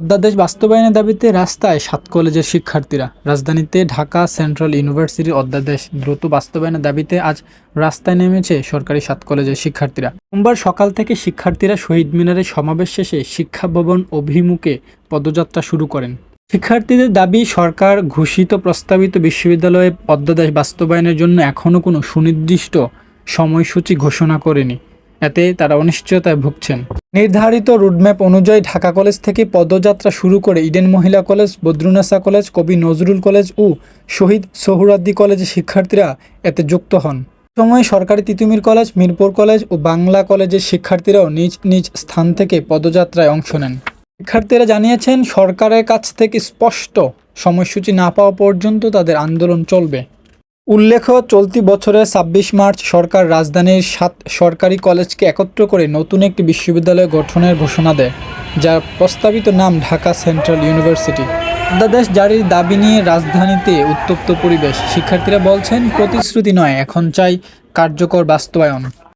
অধ্যাদেশ বাস্তবায়নের দাবিতে রাস্তায় সাত কলেজের শিক্ষার্থীরা। রাজধানীতে ঢাকা সেন্ট্রাল ইউনিভার্সিটির অধ্যাদেশ দ্রুত বাস্তবায়নের দাবিতে আজ রাস্তায় নেমেছে সরকারি সাত কলেজের শিক্ষার্থীরা। সোমবার সকাল থেকে শিক্ষার্থীরা শহীদ মিনারে সমাবেশ শেষে শিক্ষা ভবন অভিমুখে পদযাত্রা শুরু করেন। শিক্ষার্থীদের দাবি, সরকার ঘোষিত প্রস্তাবিত বিশ্ববিদ্যালয়ে অধ্যাদেশ বাস্তবায়নের জন্য এখনও কোনো সুনির্দিষ্ট সময়সূচি ঘোষণা করেনি। এতে তারা অনিশ্চয়তায় ভুগছেন। নির্ধারিত রুটম্যাপ অনুযায়ী ঢাকা কলেজ থেকে পদযাত্রা শুরু করে ইডেন মহিলা কলেজ, বদ্রুনাসা কলেজ, কবি নজরুল কলেজ ও শহীদ সোহরাদ্দি কলেজের শিক্ষার্থীরা এতে যুক্ত হন। সময় সরকারি তিতুমির কলেজ, মিরপুর কলেজ ও বাংলা কলেজের শিক্ষার্থীরাও নিজ নিজ স্থান থেকে পদযাত্রায় অংশ নেন। শিক্ষার্থীরা জানিয়েছেন, সরকারের কাছ থেকে স্পষ্ট সময়সূচি না পাওয়া পর্যন্ত তাদের আন্দোলন চলবে। উল্লেখ্য, চলতি বছরের ছাব্বিশ মার্চ সরকার রাজধানীর সাত সরকারি কলেজকে একত্র করে নতুন একটি বিশ্ববিদ্যালয় গঠনের ঘোষণা দেয়, যার প্রস্তাবিত নাম ঢাকা সেন্ট্রাল ইউনিভার্সিটি। অধ্যাদেশ জারির দাবি নিয়ে রাজধানীতে উত্তপ্ত পরিবেশ। শিক্ষার্থীরা বলছেন, প্রতিশ্রুতি নয়, এখন চাই কার্যকর বাস্তবায়ন।